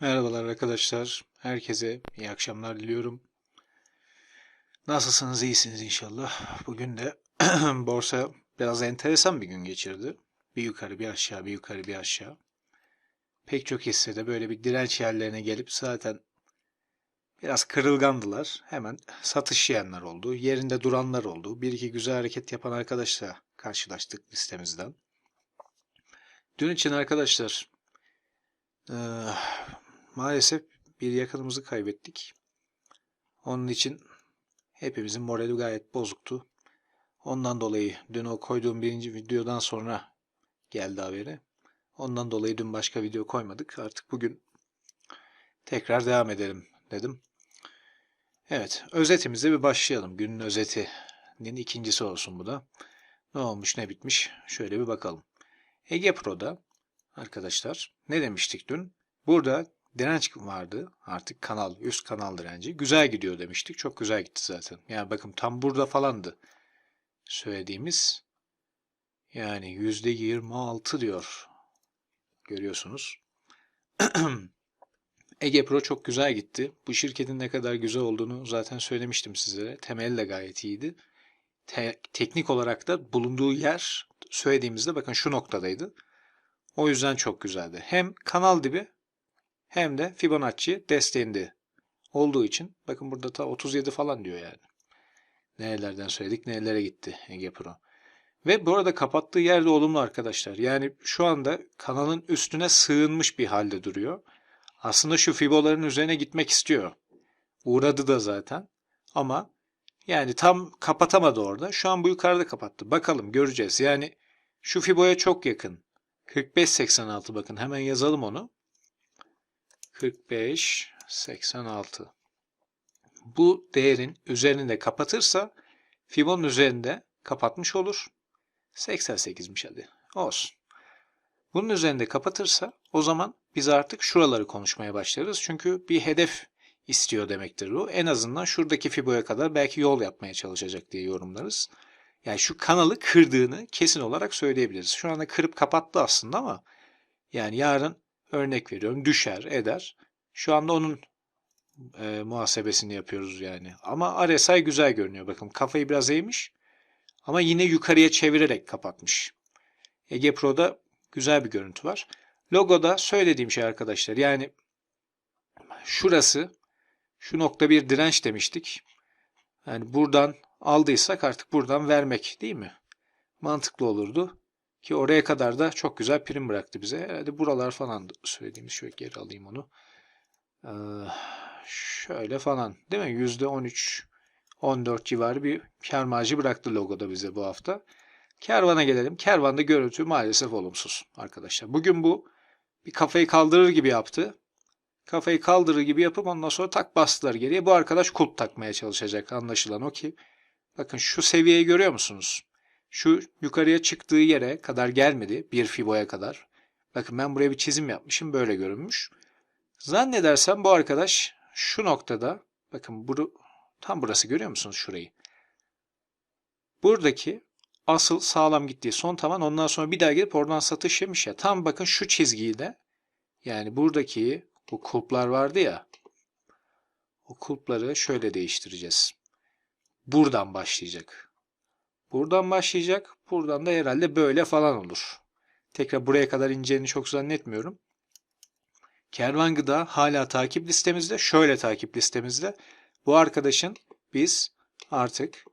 Merhabalar arkadaşlar. Herkese iyi akşamlar diliyorum. Nasılsınız? İyisiniz inşallah. Bugün de borsa biraz enteresan bir gün geçirdi. Bir yukarı bir aşağı, bir yukarı bir aşağı. Pek çok hissede böyle bir direnç yerlerine gelip zaten biraz kırılgandılar. Hemen satış yiyenler oldu. Yerinde duranlar oldu. Bir iki güzel hareket yapan arkadaşla karşılaştık listemizden. Dün için arkadaşlar maalesef bir yakınımızı kaybettik. Onun için hepimizin morali gayet bozuktu. Ondan dolayı dün o koyduğum birinci videodan sonra geldi haberi. Ondan dolayı dün başka video koymadık. Artık bugün tekrar devam edelim dedim. Evet, özetimize bir başlayalım. Günün özetinin ikincisi olsun bu da. Ne olmuş ne bitmiş şöyle bir bakalım. Ege Pro'da arkadaşlar ne demiştik dün? Burada direnç vardı. Artık kanal, üst kanal direnci. Güzel gidiyor demiştik. Çok güzel gitti zaten. Yani bakın tam burada falandı söylediğimiz. Yani yüzde 26 diyor. Görüyorsunuz. Ege Pro çok güzel gitti. Bu şirketin ne kadar güzel olduğunu zaten söylemiştim sizlere. Temeli de gayet iyiydi. Te- teknik olarak da bulunduğu yer söylediğimizde bakın şu noktadaydı. O yüzden çok güzeldi. Hem kanal dibi hem de Fibonacci desteğinde olduğu için bakın burada ta 37 falan diyor yani. Nerelerden söyledik nerelere gitti Ege Pro. Ve bu arada kapattığı yerde olumlu arkadaşlar. Yani şu anda kanalın üstüne sığınmış bir halde duruyor. Aslında şu fiboların üzerine gitmek istiyor. Uğradı da zaten. Ama yani tam kapatamadı orada. Şu an bu yukarıda kapattı. Bakalım göreceğiz. Yani şu fiboya çok yakın. 45.86 bakın hemen yazalım onu. 45 86. Bu değerin üzerinde kapatırsa Fibon'un üzerinde kapatmış olur. 88'miş hadi. Olsun. Bunun üzerinde kapatırsa o zaman biz artık şuraları konuşmaya başlarız. Çünkü bir hedef istiyor demektir bu. En azından şuradaki Fibo'ya kadar belki yol yapmaya çalışacak diye yorumlarız. Yani şu kanalı kırdığını kesin olarak söyleyebiliriz. Şu anda kırıp kapattı aslında ama yani yarın örnek veriyorum düşer eder. Şu anda onun e, muhasebesini yapıyoruz yani. Ama RSI güzel görünüyor. Bakın kafayı biraz eğmiş ama yine yukarıya çevirerek kapatmış. Ege Pro'da güzel bir görüntü var. Logoda söylediğim şey arkadaşlar yani şurası şu nokta bir direnç demiştik. Yani buradan aldıysak artık buradan vermek değil mi? Mantıklı olurdu. Ki oraya kadar da çok güzel prim bıraktı bize. Herhalde buralar falan söylediğimiz. Şöyle geri alayım onu. Ee, şöyle falan. Değil mi? %13, 14 civarı bir kar marjı bıraktı logoda bize bu hafta. Kervana gelelim. Kervanda görüntü maalesef olumsuz arkadaşlar. Bugün bu bir kafayı kaldırır gibi yaptı. Kafayı kaldırır gibi yapıp ondan sonra tak bastılar geriye. Bu arkadaş kulp takmaya çalışacak anlaşılan o ki. Bakın şu seviyeyi görüyor musunuz? Şu yukarıya çıktığı yere kadar gelmedi. Bir fiboya kadar. Bakın ben buraya bir çizim yapmışım. Böyle görünmüş. Zannedersem bu arkadaş şu noktada bakın buru, tam burası görüyor musunuz şurayı? Buradaki asıl sağlam gittiği son tavan ondan sonra bir daha gelip oradan satış yemiş ya. Tam bakın şu çizgiyi de yani buradaki bu kulplar vardı ya o kulpları şöyle değiştireceğiz. Buradan başlayacak. Buradan başlayacak. Buradan da herhalde böyle falan olur. Tekrar buraya kadar ineceğini çok zannetmiyorum. Kervan Gıda hala takip listemizde. Şöyle takip listemizde. Bu arkadaşın biz artık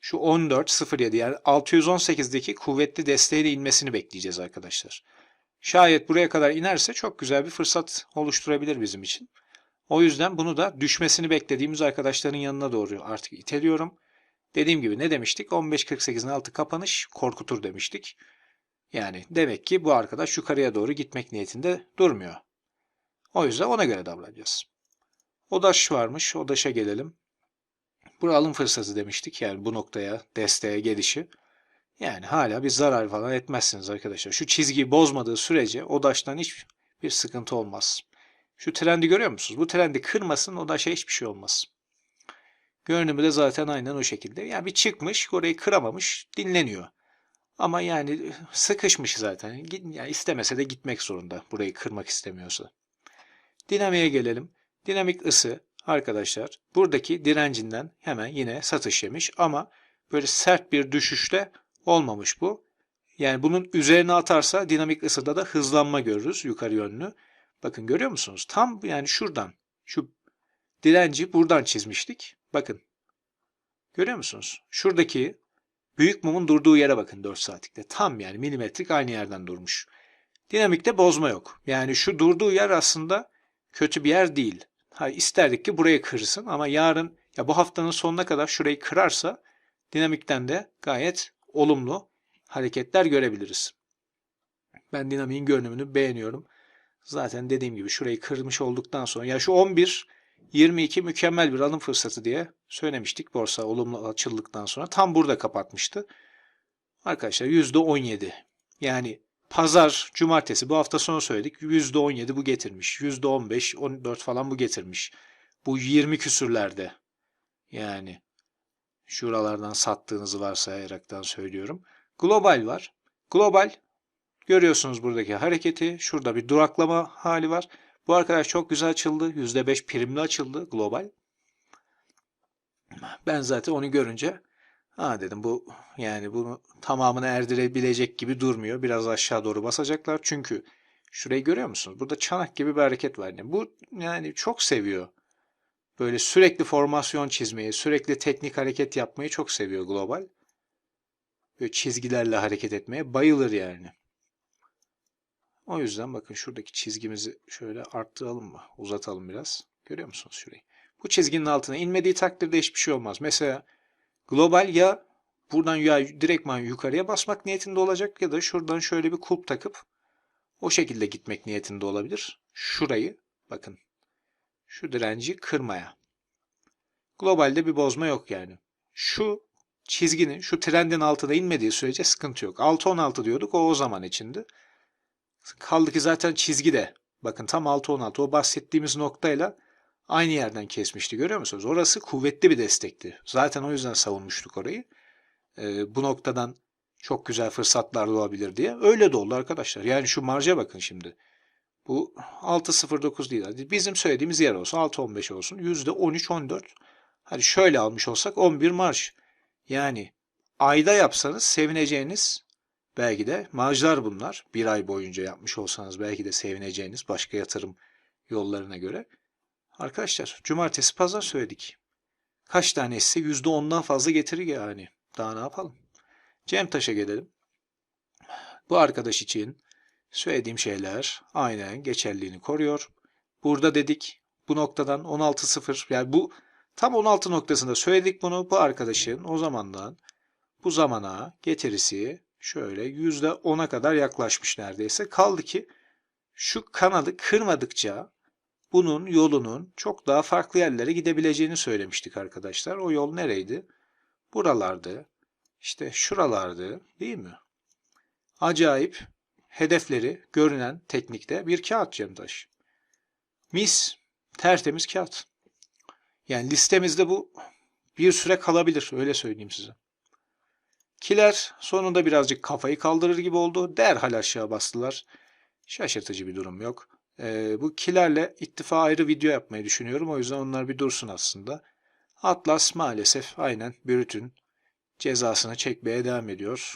şu 14.07 yani 618'deki kuvvetli desteğiyle inmesini bekleyeceğiz arkadaşlar. Şayet buraya kadar inerse çok güzel bir fırsat oluşturabilir bizim için. O yüzden bunu da düşmesini beklediğimiz arkadaşların yanına doğru artık iteliyorum. Dediğim gibi ne demiştik? 15.48'in altı kapanış korkutur demiştik. Yani demek ki bu arkadaş yukarıya doğru gitmek niyetinde durmuyor. O yüzden ona göre davranacağız. Odaş varmış. Odaş'a gelelim. Bu alım fırsatı demiştik. Yani bu noktaya desteğe gelişi. Yani hala bir zarar falan etmezsiniz arkadaşlar. Şu çizgiyi bozmadığı sürece Odaş'tan hiçbir sıkıntı olmaz. Şu trendi görüyor musunuz? Bu trendi kırmasın Odaş'a hiçbir şey olmaz. Görünümü de zaten aynen o şekilde. Yani bir çıkmış, orayı kıramamış, dinleniyor. Ama yani sıkışmış zaten. Yani istemese de gitmek zorunda. Burayı kırmak istemiyorsa. Dinamiğe gelelim. Dinamik ısı arkadaşlar buradaki direncinden hemen yine satış yemiş ama böyle sert bir düşüşte olmamış bu. Yani bunun üzerine atarsa dinamik ısıda da hızlanma görürüz yukarı yönlü. Bakın görüyor musunuz? Tam yani şuradan şu direnci buradan çizmiştik. Bakın. Görüyor musunuz? Şuradaki büyük mumun durduğu yere bakın 4 saatlikte. Tam yani milimetrik aynı yerden durmuş. Dinamikte bozma yok. Yani şu durduğu yer aslında kötü bir yer değil. Ha, isterdik ki burayı kırsın ama yarın ya bu haftanın sonuna kadar şurayı kırarsa dinamikten de gayet olumlu hareketler görebiliriz. Ben dinamiğin görünümünü beğeniyorum. Zaten dediğim gibi şurayı kırmış olduktan sonra ya şu 11 22 mükemmel bir alım fırsatı diye söylemiştik borsa olumlu açıldıktan sonra. Tam burada kapatmıştı. Arkadaşlar %17. Yani pazar, cumartesi bu hafta sonu söyledik. %17 bu getirmiş. %15, 14 falan bu getirmiş. Bu 20 küsürlerde. Yani şuralardan sattığınızı varsayaraktan söylüyorum. Global var. Global görüyorsunuz buradaki hareketi. Şurada bir duraklama hali var. Bu arkadaş çok güzel açıldı. %5 primli açıldı global. Ben zaten onu görünce ha dedim bu yani bunu tamamını erdirebilecek gibi durmuyor. Biraz aşağı doğru basacaklar. Çünkü şurayı görüyor musunuz? Burada çanak gibi bir hareket var. Yani bu yani çok seviyor. Böyle sürekli formasyon çizmeyi, sürekli teknik hareket yapmayı çok seviyor global. Böyle çizgilerle hareket etmeye bayılır yani. O yüzden bakın şuradaki çizgimizi şöyle arttıralım mı? Uzatalım biraz. Görüyor musunuz şurayı? Bu çizginin altına inmediği takdirde hiçbir şey olmaz. Mesela global ya buradan ya direktman yukarıya basmak niyetinde olacak ya da şuradan şöyle bir kulp takıp o şekilde gitmek niyetinde olabilir. Şurayı bakın şu direnci kırmaya. Globalde bir bozma yok yani. Şu çizginin şu trendin altına inmediği sürece sıkıntı yok. 6-16 diyorduk o o zaman içindi. Kaldı ki zaten çizgi de bakın tam 6-16 o bahsettiğimiz noktayla aynı yerden kesmişti görüyor musunuz? Orası kuvvetli bir destekti. Zaten o yüzden savunmuştuk orayı. Ee, bu noktadan çok güzel fırsatlar doğabilir diye. Öyle de oldu arkadaşlar. Yani şu marja bakın şimdi. Bu 6.09 değil. Bizim söylediğimiz yer olsun 6.15 olsun. %13-14. Hadi şöyle almış olsak 11 marj. Yani ayda yapsanız sevineceğiniz belki de marjlar bunlar. Bir ay boyunca yapmış olsanız belki de sevineceğiniz başka yatırım yollarına göre. Arkadaşlar cumartesi pazar söyledik. Kaç tanesi %10'dan fazla getirir yani. Daha ne yapalım? Cem Taş'a gelelim. Bu arkadaş için söylediğim şeyler aynen geçerliliğini koruyor. Burada dedik bu noktadan 16.0 yani bu tam 16 noktasında söyledik bunu. Bu arkadaşın o zamandan bu zamana getirisi şöyle %10'a kadar yaklaşmış neredeyse. Kaldı ki şu kanadı kırmadıkça bunun yolunun çok daha farklı yerlere gidebileceğini söylemiştik arkadaşlar. O yol nereydi? Buralardı. İşte şuralardı değil mi? Acayip hedefleri görünen teknikte bir kağıt Cemtaş. Mis, tertemiz kağıt. Yani listemizde bu bir süre kalabilir öyle söyleyeyim size. Kiler sonunda birazcık kafayı kaldırır gibi oldu. Derhal aşağı bastılar. Şaşırtıcı bir durum yok. Ee, bu kilerle ittifa ayrı video yapmayı düşünüyorum. O yüzden onlar bir dursun aslında. Atlas maalesef aynen Brüt'ün cezasını çekmeye devam ediyor.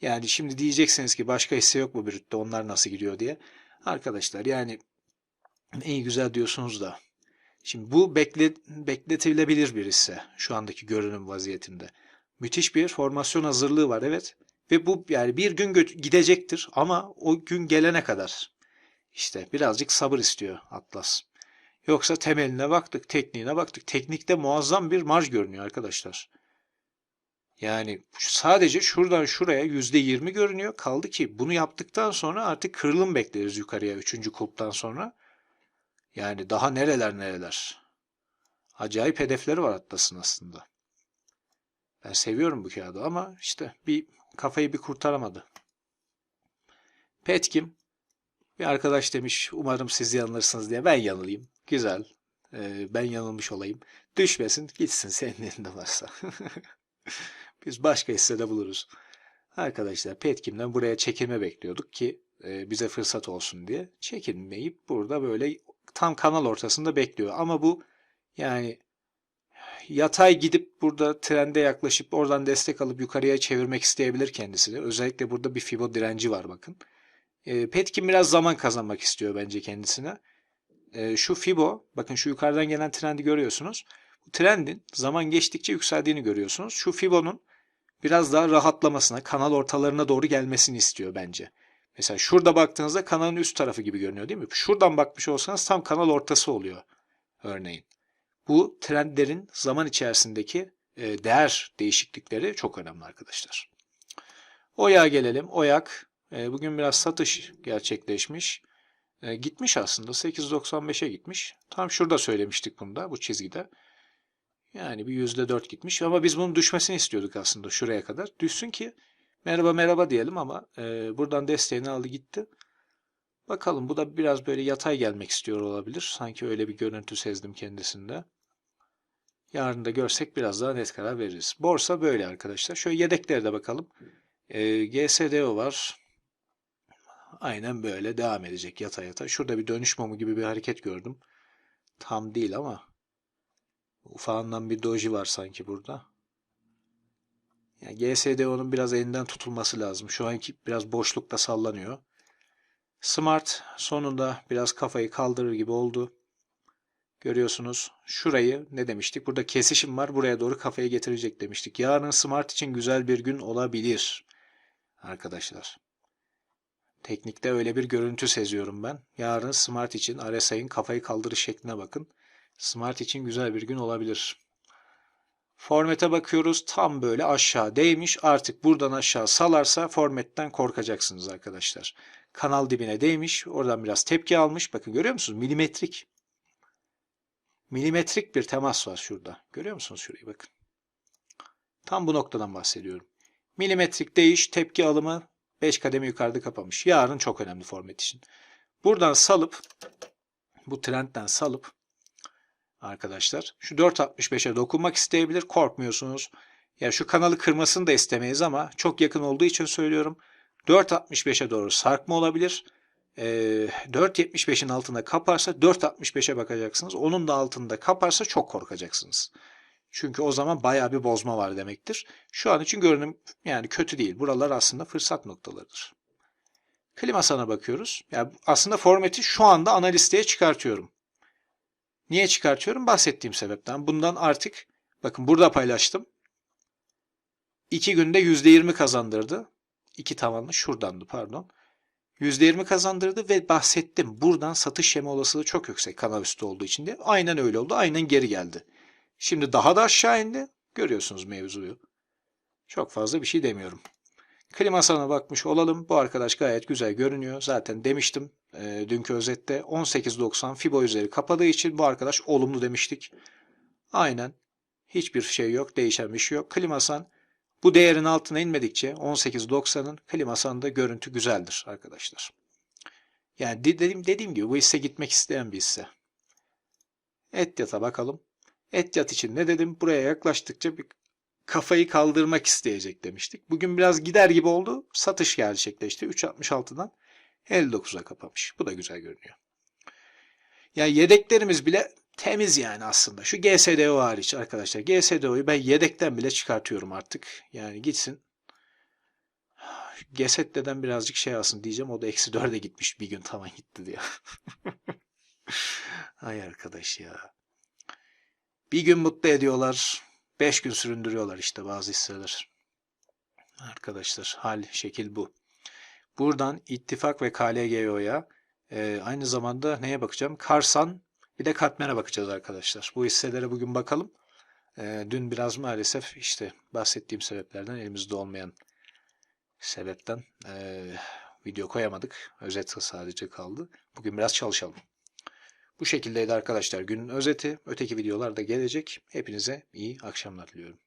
Yani şimdi diyeceksiniz ki başka hisse yok mu Brüt'te onlar nasıl gidiyor diye. Arkadaşlar yani iyi güzel diyorsunuz da. Şimdi bu bekle, bekletilebilir bir hisse şu andaki görünüm vaziyetinde. Müthiş bir formasyon hazırlığı var evet. Ve bu yani bir gün gidecektir ama o gün gelene kadar işte birazcık sabır istiyor Atlas. Yoksa temeline baktık, tekniğine baktık. Teknikte muazzam bir marj görünüyor arkadaşlar. Yani sadece şuradan şuraya %20 görünüyor. Kaldı ki bunu yaptıktan sonra artık kırılım bekleriz yukarıya 3. kulptan sonra. Yani daha nereler nereler. Acayip hedefleri var Atlas'ın aslında. Ben seviyorum bu kağıdı ama işte bir kafayı bir kurtaramadı. Petkim bir arkadaş demiş umarım siz yanılırsınız diye ben yanılayım. Güzel. Ee, ben yanılmış olayım. Düşmesin gitsin senin elinde varsa. Biz başka hissede buluruz. Arkadaşlar Petkim'den buraya çekilme bekliyorduk ki e, bize fırsat olsun diye çekinmeyip burada böyle tam kanal ortasında bekliyor. Ama bu yani yatay gidip burada trende yaklaşıp oradan destek alıp yukarıya çevirmek isteyebilir kendisini. Özellikle burada bir Fibo direnci var bakın. E, Petkin biraz zaman kazanmak istiyor bence kendisine. E, şu Fibo bakın şu yukarıdan gelen trendi görüyorsunuz. Bu trendin zaman geçtikçe yükseldiğini görüyorsunuz. Şu Fibo'nun biraz daha rahatlamasına, kanal ortalarına doğru gelmesini istiyor bence. Mesela şurada baktığınızda kanalın üst tarafı gibi görünüyor değil mi? Şuradan bakmış olsanız tam kanal ortası oluyor örneğin. Bu trendlerin zaman içerisindeki e, değer değişiklikleri çok önemli arkadaşlar. Oya gelelim. Oyak e, bugün biraz satış gerçekleşmiş. E, gitmiş aslında 8.95'e gitmiş. Tam şurada söylemiştik bunda bu çizgide. Yani bir %4 gitmiş ama biz bunun düşmesini istiyorduk aslında şuraya kadar. Düşsün ki merhaba merhaba diyelim ama buradan desteğini aldı gitti. Bakalım bu da biraz böyle yatay gelmek istiyor olabilir. Sanki öyle bir görüntü sezdim kendisinde. Yarın da görsek biraz daha net karar veririz. Borsa böyle arkadaşlar. Şöyle yedeklere de bakalım. E, GSDO var. Aynen böyle devam edecek yata yata. Şurada bir dönüş mumu gibi bir hareket gördüm. Tam değil ama ufağından bir doji var sanki burada. Yani GSDO'nun biraz elinden tutulması lazım. Şu anki biraz boşlukta sallanıyor. Smart sonunda biraz kafayı kaldırır gibi oldu. Görüyorsunuz şurayı ne demiştik? Burada kesişim var. Buraya doğru kafayı getirecek demiştik. Yarın Smart için güzel bir gün olabilir. Arkadaşlar. Teknikte öyle bir görüntü seziyorum ben. Yarın Smart için RSI'nin kafayı kaldırış şekline bakın. Smart için güzel bir gün olabilir. Format'e bakıyoruz. Tam böyle aşağı değmiş. Artık buradan aşağı salarsa formatten korkacaksınız arkadaşlar. Kanal dibine değmiş. Oradan biraz tepki almış. Bakın görüyor musunuz? Milimetrik. Milimetrik bir temas var şurada. Görüyor musunuz şurayı bakın. Tam bu noktadan bahsediyorum. Milimetrik değiş, tepki alımı 5 kademe yukarıda kapamış. Yarın çok önemli format için. Buradan salıp bu trendden salıp arkadaşlar şu 4.65'e dokunmak isteyebilir. Korkmuyorsunuz. Ya şu kanalı kırmasını da istemeyiz ama çok yakın olduğu için söylüyorum. 4.65'e doğru sarkma olabilir. E, 4.75'in altında kaparsa 4.65'e bakacaksınız. Onun da altında kaparsa çok korkacaksınız. Çünkü o zaman bayağı bir bozma var demektir. Şu an için görünüm yani kötü değil. Buralar aslında fırsat noktalarıdır. Klima sana bakıyoruz. Yani aslında formati şu anda ana listeye çıkartıyorum. Niye çıkartıyorum? Bahsettiğim sebepten. Bundan artık bakın burada paylaştım. 2 günde %20 kazandırdı. 2 tavanlı şuradandı pardon. %20 kazandırdı ve bahsettim. Buradan satış yeme olasılığı çok yüksek kanal üstü olduğu için de. Aynen öyle oldu. Aynen geri geldi. Şimdi daha da aşağı indi. Görüyorsunuz mevzuyu. Çok fazla bir şey demiyorum. Klima sana bakmış olalım. Bu arkadaş gayet güzel görünüyor. Zaten demiştim e, dünkü özette 18.90 Fibo üzeri kapadığı için bu arkadaş olumlu demiştik. Aynen. Hiçbir şey yok. Değişen bir şey yok. Klimasan bu değerin altına inmedikçe 18.90'ın Klimasan'da görüntü güzeldir arkadaşlar. Yani dediğim, dediğim gibi bu hisse gitmek isteyen bir hisse. Et yata bakalım. Et yat için ne dedim? Buraya yaklaştıkça bir kafayı kaldırmak isteyecek demiştik. Bugün biraz gider gibi oldu. Satış gerçekleşti. 3.66'dan 59'a kapamış. Bu da güzel görünüyor. Ya yedeklerimiz bile temiz yani aslında. Şu GSDO hariç arkadaşlar. GSDO'yu ben yedekten bile çıkartıyorum artık. Yani gitsin. Gesette'den birazcık şey alsın diyeceğim. O da eksi 4'e gitmiş bir gün tamam gitti diye. Ay arkadaş ya. Bir gün mutlu ediyorlar. Beş gün süründürüyorlar işte bazı hisseler. Arkadaşlar hal şekil bu. Buradan ittifak ve KLGO'ya e, aynı zamanda neye bakacağım? Karsan bir de Katmer'e bakacağız arkadaşlar. Bu hisselere bugün bakalım. E, dün biraz maalesef işte bahsettiğim sebeplerden elimizde olmayan sebepten e, video koyamadık. Özet sadece kaldı. Bugün biraz çalışalım. Bu şekildeydi arkadaşlar günün özeti. Öteki videolar da gelecek. Hepinize iyi akşamlar diliyorum.